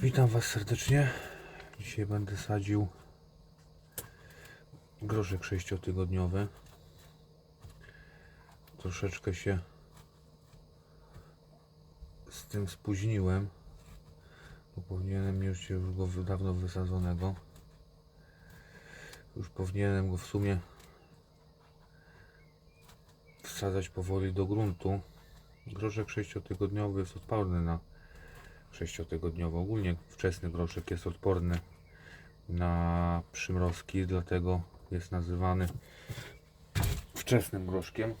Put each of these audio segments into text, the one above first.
Witam Was serdecznie. Dzisiaj będę sadził groszek sześciotygodniowy. Troszeczkę się z tym spóźniłem, bo powinienem mieć już go dawno wysadzonego. Już powinienem go w sumie wsadzać powoli do gruntu. Groszek sześciotygodniowy jest odporny na sześciotygodniowy. Ogólnie wczesny groszek jest odporny na przymrozki, dlatego jest nazywany wczesnym groszkiem.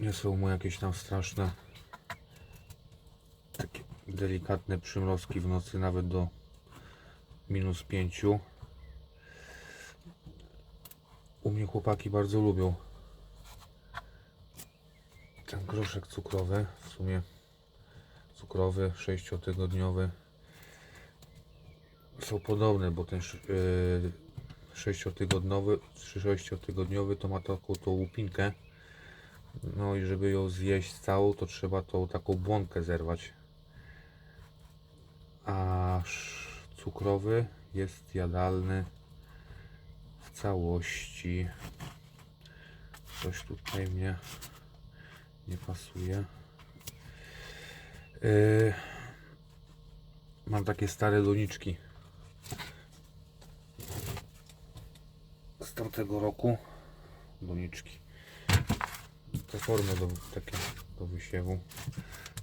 Nie są mu jakieś tam straszne takie delikatne przymrozki w nocy nawet do minus 5. U mnie chłopaki bardzo lubią ten groszek cukrowy, w sumie cukrowy, sześciotygodniowy. Są podobne, bo ten sz- yy, sześciotygodniowy, sześciotygodniowy to ma taką tą łupinkę. No i żeby ją zjeść całą to trzeba tą taką błonkę zerwać. A cukrowy jest jadalny w całości. Coś tutaj mnie nie pasuje. Yy, mam takie stare doniczki z tamtego roku. Doniczki. Te formy do, takie do wysiewu.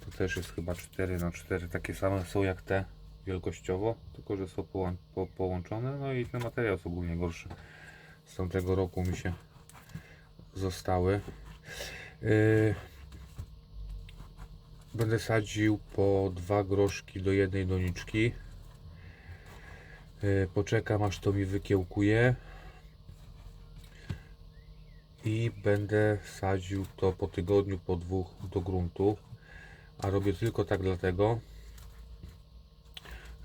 To też jest chyba 4 na 4 Takie same są jak te wielkościowo, tylko że są po, połączone. No i ten materiał jest ogólnie gorszy. Z tamtego roku mi się zostały. Yy, Będę sadził po dwa groszki do jednej doniczki. Yy, Poczekam aż to mi wykiełkuje. I będę sadził to po tygodniu, po dwóch do gruntu. A robię tylko tak dlatego,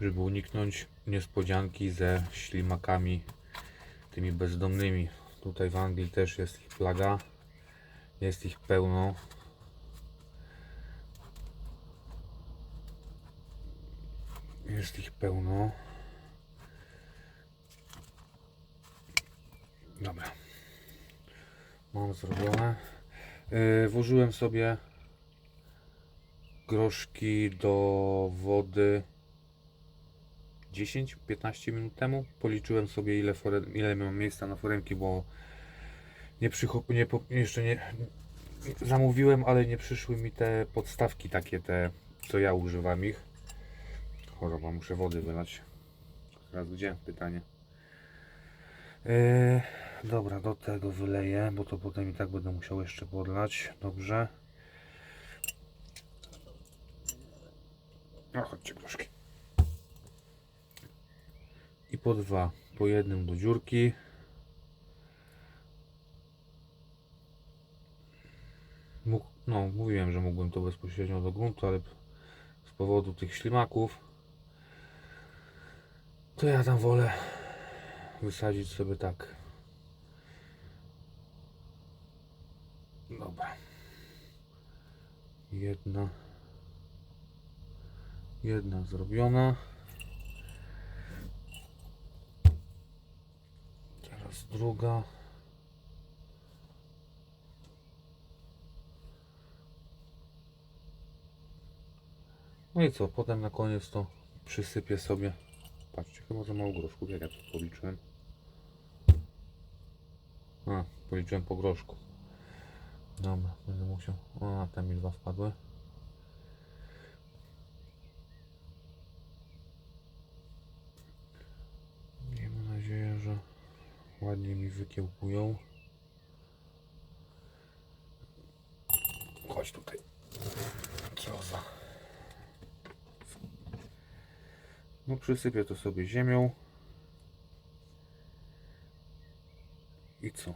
żeby uniknąć niespodzianki ze ślimakami tymi bezdomnymi. Tutaj w Anglii też jest ich plaga. Jest ich pełno. Jest ich pełno. Dobra. Mam zrobione. Yy, włożyłem sobie groszki do wody 10-15 minut temu. Policzyłem sobie ile, forem, ile mam miejsca na foremki, bo nie przychop, nie, jeszcze nie zamówiłem, ale nie przyszły mi te podstawki takie te, co ja używam ich. Choroba, muszę wody wylać. Teraz gdzie? Pytanie. Yy, dobra, do tego wyleję, bo to potem i tak będę musiał jeszcze podlać. Dobrze. No chodźcie groszki. I po dwa, po jednym do dziurki. Mógł, no, mówiłem, że mógłbym to bezpośrednio do gruntu, ale z powodu tych ślimaków to ja tam wolę wysadzić sobie tak. Dobra. Jedna. Jedna zrobiona. Teraz druga. No i co, potem na koniec to przysypię sobie. Patrzcie, chyba za mało groszków, jak ja to policzyłem. A, policzyłem po groszku. Dobra, będę musiał. O, tam mi dwa wpadły. Miejmy nadzieję, że ładnie mi wykiełkują. Chodź tutaj. Co za. No przysypię to sobie ziemią. I co?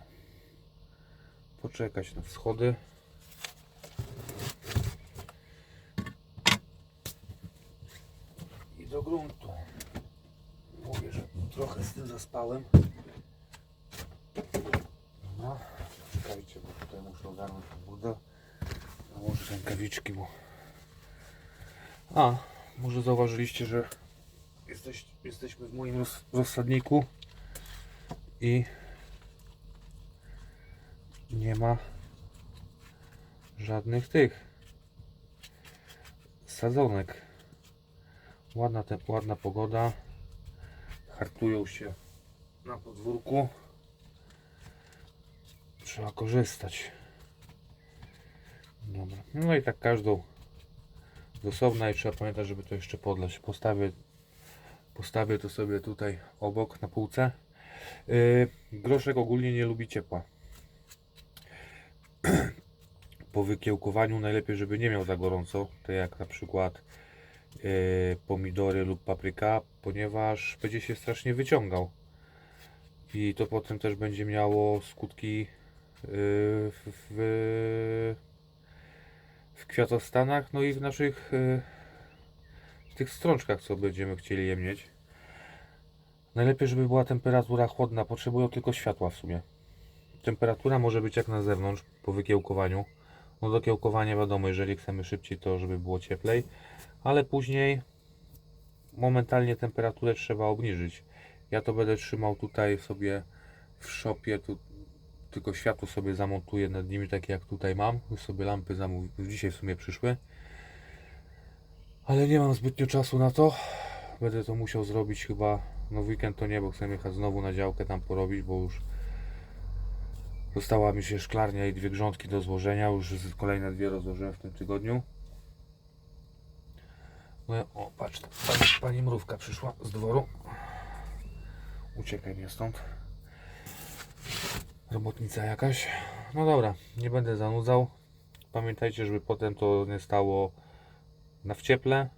Poczekać na wschody. I do gruntu. Mówię, że trochę z tym zaspałem. Dobra. Czekajcie, bo tutaj muszę ogarnąć budę. Nałożę rękawiczki, bo A, może zauważyliście, że jesteś, jesteśmy w moim roz, rozsadniku i nie ma żadnych tych sadzonek. Ładna, te, ładna pogoda. Hartują się na podwórku. Trzeba korzystać. Dobra. No i tak każdą z osobna i trzeba pamiętać, żeby to jeszcze podlać. Postawię, postawię to sobie tutaj obok na półce. Yy, groszek ogólnie nie lubi ciepła. Po wykiełkowaniu najlepiej, żeby nie miał za gorąco, tak jak na przykład yy, pomidory lub papryka, ponieważ będzie się strasznie wyciągał. I to potem też będzie miało skutki yy, w, w, w kwiatostanach, no i w naszych w tych strączkach, co będziemy chcieli je mieć. Najlepiej, żeby była temperatura chłodna, potrzebują tylko światła w sumie. Temperatura może być jak na zewnątrz po wykiełkowaniu. No do kiełkowania wiadomo, jeżeli chcemy szybciej, to żeby było cieplej, ale później momentalnie temperaturę trzeba obniżyć. Ja to będę trzymał tutaj sobie w szopie, tu tylko światło sobie zamontuję nad nimi, takie jak tutaj mam. Już sobie lampy zamówię, już dzisiaj w sumie przyszły. Ale nie mam zbytnio czasu na to. Będę to musiał zrobić chyba, no w weekend to nie, bo chcę jechać znowu na działkę tam porobić, bo już została mi się szklarnia i dwie grządki do złożenia. Już kolejne dwie rozłożyłem w tym tygodniu. No o, patrz, pani, pani mrówka przyszła z dworu. Uciekaj mnie stąd. Robotnica jakaś. No dobra, nie będę zanudzał. Pamiętajcie, żeby potem to nie stało na wcieple.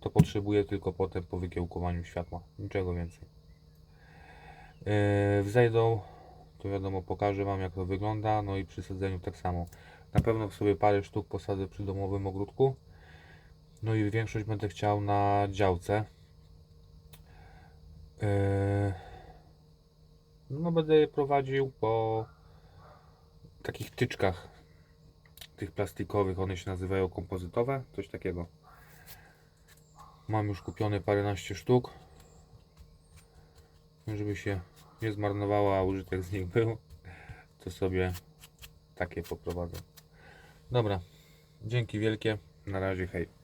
To potrzebuję tylko potem po wykiełkowaniu światła. Niczego więcej. Yy, wzejdą, to wiadomo, pokażę Wam jak to wygląda. No i przy sadzeniu tak samo. Na pewno sobie parę sztuk posadzę przy domowym ogródku. No i większość będę chciał na działce. Yy, no będę je prowadził po takich tyczkach tych plastikowych, one się nazywają kompozytowe, coś takiego. Mam już kupione paręnaście sztuk, żeby się nie zmarnowała, a użytek z nich był, to sobie takie poprowadzę. Dobra, dzięki wielkie, na razie, hej.